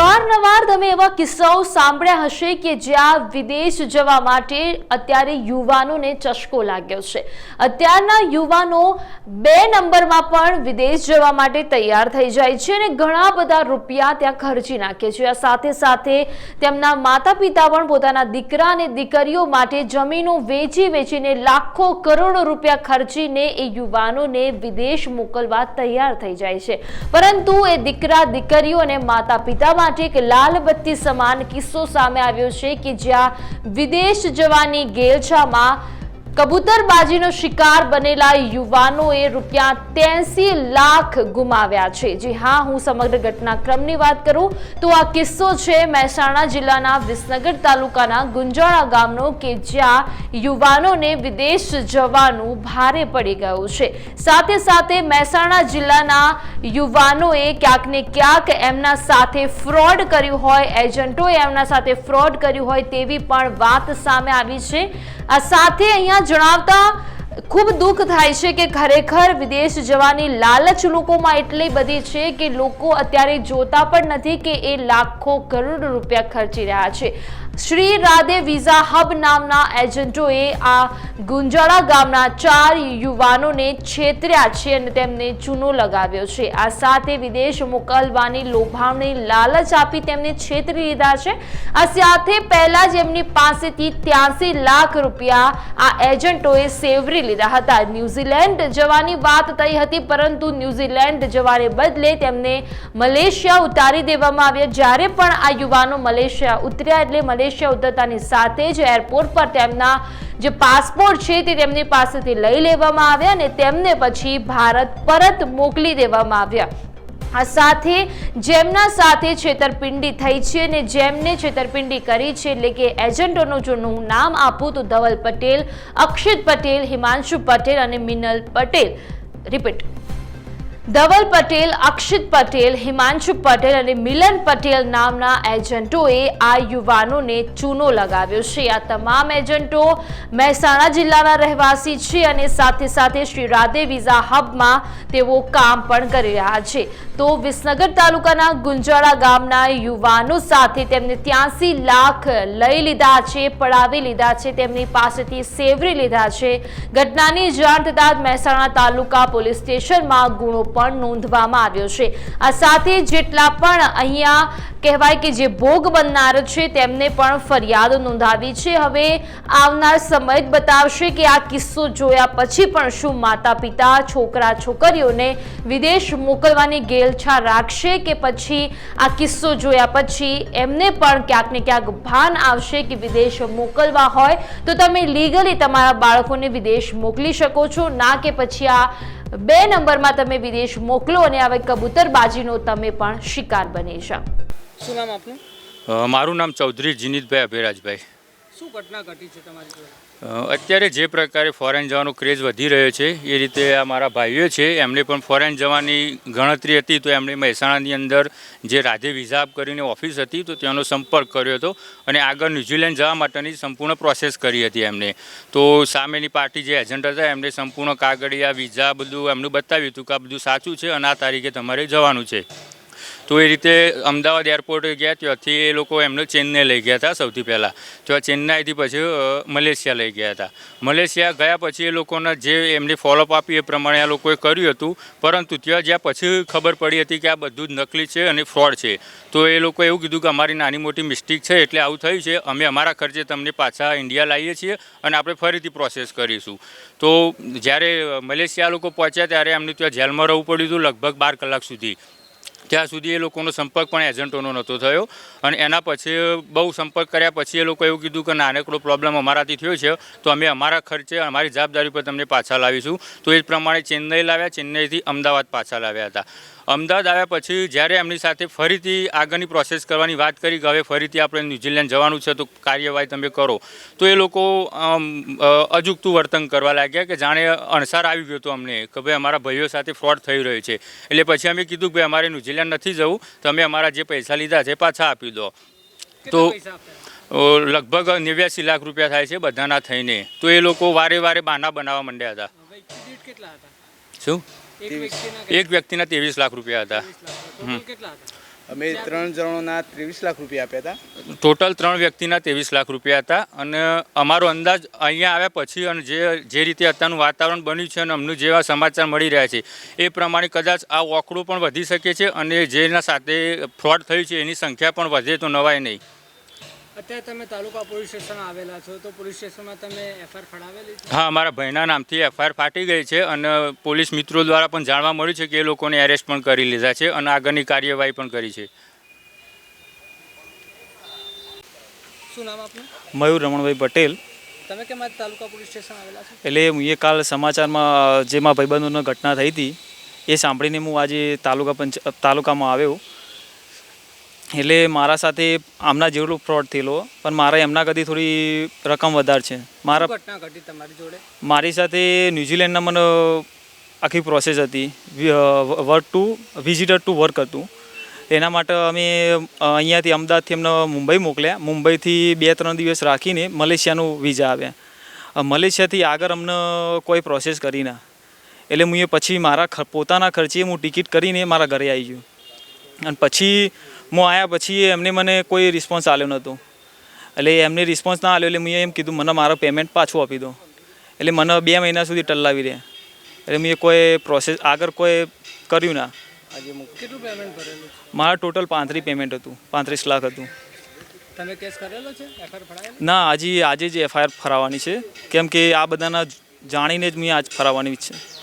અવારનવાર તમે એવા કિસ્સાઓ સાંભળ્યા હશે કે જ્યાં વિદેશ જવા માટે અત્યારે યુવાનોને ચશકો લાગ્યો છે. અત્યારના યુવાનો બે નંબરમાં પણ વિદેશ જવા માટે તૈયાર થઈ જાય છે અને ઘણા બધા રૂપિયા ત્યાં ખર્ચી નાખે છે. આ સાથે સાથે તેમના માતા પિતા પણ પોતાના દીકરા અને દીકરીઓ માટે જમીનો વેચી વેચીને લાખો કરોડો રૂપિયા ખર્ચીને એ યુવાનોને વિદેશ મોકલવા તૈયાર થઈ જાય છે. પરંતુ એ દીકરા, દીકરીઓ અને માતા પિતા માટે એક લાલ બત્તી સમાન કિસ્સો સામે આવ્યો છે કે જ્યાં વિદેશ જવાની ગેલછામાં કબૂતરબાજીનો શિકાર બનેલા યુવાનોએ રૂપિયા ત્યાસી લાખ ગુમાવ્યા છે. જી હા, હું સમગ્ર ઘટનાક્રમની વાત કરું તો આ કિસ્સો છે મહેસાણા જિલ્લાના વિસનગર તાલુકાના ગુંજાળા ગામનો કે જ્યાં યુવાનોને વિદેશ જવાનું ભારે પડી ગયું છે. સાથે સાથે મહેસાણા જિલ્લાના યુવાનોએ ક્યાંક ને ક્યાંક એમના સાથે ફ્રોડ કર્યું હોય, એજન્ટોએ એમના સાથે ફ્રોડ કર્યું હોય તેવી પણ વાત સામે આવી છે. સાથે અહીંયા જણાવતા ખૂબ દુઃખ થાય છે કે ખરેખર વિદેશ જવાની લાલચ લોકોમાં એટલી બધી છે કે લોકો અત્યારે જોતા પણ નથી કે એ લાખો કરોડ રૂપિયા ખર્ચી રહ્યા છે. શ્રી રાધે વિઝા હબ નામના એજન્ટોએ આ ગુંજાળા ગામના ચાર યુવાનોને છેતર્યા છે અને તેમને ચૂનો લગાવ્યો છે. આ સાથે વિદેશ મોકલવાની લોભામણી લાલચ આપી તેમને છેતરી લીધા છે. આ સાથે પહેલા જ એમની પાસેથી ત્યાસી લાખ રૂપિયા આ એજન્ટોએ સેવરી લીધા હતા. ન્યૂઝીલેન્ડ જવાની વાત થઈ હતી, પરંતુ ન્યૂઝીલેન્ડ જવાને બદલે તેમને મલેશિયા ઉતારી દેવામાં આવ્યા. જ્યારે પણ આ યુવાનો મલેશિયા ઉતર્યા એટલે મલેશિયા ઉતરતાની સાથે જ એરપોર્ટ પર તેમના જે પાસપોર્ટ છે તે તેમની પાસેથી લઈ લેવામાં આવ્યા અને તેમને પછી ભારત પરત મોકલી દેવામાં આવ્યા. આ સાથે જેમના સાથે છેતરપિંડી થઈ છે અને જેમને છેતરપિંડી કરી છે એટલે કે એજન્ટોનું જો હું નામ આપું તો ધવલ પટેલ, અક્ષિત પટેલ, હિમાંશુ પટેલ અને મિનલ પટેલ. રિપીટ. ધવલ પટેલ, અક્ષિત પટેલ, હિમાંશુ પટેલ અને મિલન પટેલ નામના એજન્ટોએ આ યુવાનોને ચૂનો લગાવ્યો છે. આ તમામ એજન્ટો મહેસાણા જિલ્લાના રહેવાસી છે અને સાથે સાથે શ્રી રાધે વિઝા હબમાં તેઓ કામ પણ કરી રહ્યા છે. તો વિસનગર તાલુકાના ગુંજાળા ગામના યુવાનો સાથે તેમને ત્યાંસી લાખ લઈ લીધા છે, પડાવી લીધા છે, તેમની પાસેથી સેવરી લીધા છે. ઘટનાની જાણ થતાં મહેસાણા તાલુકા પોલીસ સ્ટેશનમાં ગુનો પણ નોંધવામાં આવ્યો છે. આ સાથે જેટલા પણ અહીંયા કહેવાય કે જે ભોગ બનનાર છે, તેમને પણ ફરિયાદ નોંધાવી છે. હવે આવનાર સમય જ બતાવશે કે આ કિસ્સો જોયા પછી પણ શું માતા પિતા છોકરા, છોકરીઓને વિદેશ મોકલવાની ગેલછા રાખશે કે પછી આ કિસ્સો જોયા પછી એમને પણ ક્યાંક ને ક્યાંક ભાન આવશે કે વિદેશ મોકલવા હોય. તો તમે લીગલી તમારા બાળકોને વિદેશ મોકલી શકો છો, ના કે પછી આ બે નંબરમાં તમે વિદેશ મોકલો અને હવે કબૂતરબાજીનો તમે પણ શિકાર બની જાઓ શું નામ આપનું? મારું નામ ચૌધરી જીનીતભાઈ અભિરાજભાઈ. અત્યારે જે પ્રકારે ફોરેન જવાનો ક્રેઝ વધી રહ્યો છે, એ રીતે આ મારા ભાઈઓ છે એમને પણ ફોરેન જવાની ગણતરી હતી, તો એમણે મહેસાણાની અંદર જે રાધે વિઝા કરીને ઓફિસ હતી, તો ત્યાંનો સંપર્ક કર્યો હતો અને આગળ ન્યુઝીલેન્ડ જવા માટેની સંપૂર્ણ પ્રોસેસ કરી હતી એમને તો સામેની પાર્ટી જે એજન્ટ હતા એમને સંપૂર્ણ કાગળિયા વિઝા બધું એમનું બતાવ્યું હતું કે આ બધું સાચું છે અને આ તારીખે તમારે જવાનું છે. તો એ રીતે અમદાવાદ એરપોર્ટે ગયા, ત્યાંથી એ લોકો એમને ચેન્નઈ લઈ ગયા હતા સૌથી પહેલાં. ત્યાં ચેન્નાઈથી પછી મલેશિયા લઈ ગયા હતા. મલેશિયા ગયા પછી એ લોકોના જે એમને ફોલોઅપ આપી એ પ્રમાણે આ લોકોએ કર્યું હતું. પરંતુ ત્યાં જ્યાં પછી ખબર પડી હતી કે આ બધું જ નકલી છે અને ફ્રોડ છે. તો એ લોકોએ એવું કીધું કે અમારી નાની મોટી મિસ્ટેક છે, એટલે આવું થયું છે. અમે અમારા ખર્ચે તમને પાછા ઇન્ડિયા લાવીએ છીએ અને આપણે ફરીથી પ્રોસેસ કરીશું. તો જ્યારે મલેશિયા લોકો પહોંચ્યા ત્યારે એમને ત્યાં જેલમાં રહેવું પડ્યું હતું લગભગ બાર કલાક સુધી. ત્યાં સુધી એ લોકોનો સંપર્ક પણ એજન્ટોનો નહોતો થયો. અને એના પછી બહુ સંપર્ક કર્યા પછી એ લોકો એવું કીધું કે નાનકડો પ્રોબ્લેમ અમારાથી થયો છે, તો અમે અમારા ખર્ચે, અમારી જવાબદારી પર તમને પાછા લાવીશું. તો એ જ પ્રમાણે ચેન્નઈ લાવ્યા, ચેન્નઈથી અમદાવાદ પાછા લાવ્યા હતા. અમદાવાદ આવ્યા પછી જ્યારે એમની સાથે ફરીથી આગળની પ્રોસેસ કરવાની વાત કરી કે હવે ફરીથી આપણે ન્યુઝીલેન્ડ જવાનું છે તો કાર્યવાહી તમે કરો. તો એ લોકો અજુગતું વર્તન કરવા લાગ્યા કે જાણે અણસાર આવી ગયો હતો અમને કે ભાઈ અમારા ભાઈઓ સાથે ફ્રોડ થઈ રહ્યો છે. એટલે પછી અમે કીધું કે ભાઈ અમારે ન્યુઝીલેન્ડ નથી જવું તમે અમારા જે પૈસા લીધા છે પાછા આપી દો. તો- લગભગ નેવ્યાસી લાખ રૂપિયા થાય છે બધાના થઈને. તો એ લોકો વારે વારે બાના બનાવવા માંડ્યા હતા. કેટલા હતા? શું? એક વ્યક્તિના ત્રેવીસ લાખ રૂપિયા હતા. અમે ત્રણ જણોના ત્રેવીસ લાખ રૂપિયા આપ્યા હતા. ટોટલ ત્રણ વ્યક્તિના ત્રેવીસ લાખ રૂપિયા હતા અને અમારો અંદાજ અહીંયા આવ્યા પછી અને જે જે રીતે અત્યારનું વાતાવરણ બન્યું છે અને અમને જેવા સમાચાર મળી રહ્યા છે એ પ્રમાણે કદાચ આ ઓકડું પણ વધી શકે છે અને જેના સાથે ફ્રોડ થયું છે એની સંખ્યા પણ વધે તો નવાય નહીં. અત્યારે તમે તાલુકા પોલીસ સ્ટેશન આવેલા છો તો પોલીસ સ્ટેશનમાં તમે એફઆઈઆર ફડાવેલી હા અમારા ભાઈના નામથી એફઆઈઆર ફાટી ગઈ છે અને પોલીસ મિત્રો દ્વારા પણ જાણવા મળ્યું છે કે એ લોકોને એરેસ્ટ પણ કરી લીધા છે અને આગળની કાર્યવાહી પણ કરી છે. શું નામ આપનું? મયુર રમણભાઈ પટેલ. તમે કેમ આજ તાલુકા પોલીસ સ્ટેશન આવેલા છો? એટલે હું એ કાલ સમાચારમાં જેમાં મારા ભાઈબંધોની ઘટના થઈ હતી એ સાંભળીને હું આજે તાલુકા પંચ તાલુકામાં આવ્યો. એટલે મારા સાથે આમના જેવડો ફ્રોડ થયેલો પણ મારા એમના કરતી થોડી રકમ વધારે છે. મારા ઘટના ઘટી તમારી જોડે? મારી સાથે ન્યૂઝીલેન્ડના મને આખી પ્રોસેસ હતી. Work to visitor to work હતું. એના માટે અમે અહીંયાથી અમદાવાદથી એમને મુંબઈ મોકલ્યા. મુંબઈથી બે ત્રણ દિવસ રાખીને મલેશિયાનું વિઝા આવ્યા. મલેશિયાથી આગળ અમને કોઈ પ્રોસેસ કરી ના. એટલે હું એ પછી મારા પોતાના ખર્ચે હું ટિકિટ કરીને મારા ઘરે આવી ગયું. અને પછી હું આવ્યા પછી એમને મને કોઈ રિસ્પોન્સ આવ્યો નહોતો. એટલે એમને રિસ્પોન્સ ના આવ્યો એટલે મેં એમ કીધું મને મારો પેમેન્ટ પાછું આપી દો. એટલે મને બે મહિના સુધી ટલ્લાવી રહ્યા. એટલે મેં કોઈ પ્રોસેસ આગળ કોઈ કર્યું ના. કેટલું પેમેન્ટ ભરેલું? મારા ટોટલ પાંત્રીસ પેમેન્ટ હતું પાંત્રીસ લાખ હતું. તમે કેસ કરેલો છે? ના હજી આજે જ એફઆઈઆર ફરાવવાની છે. કેમ કે આ બધાના જાણીને જ મેં આજ ફરાવવાની છે.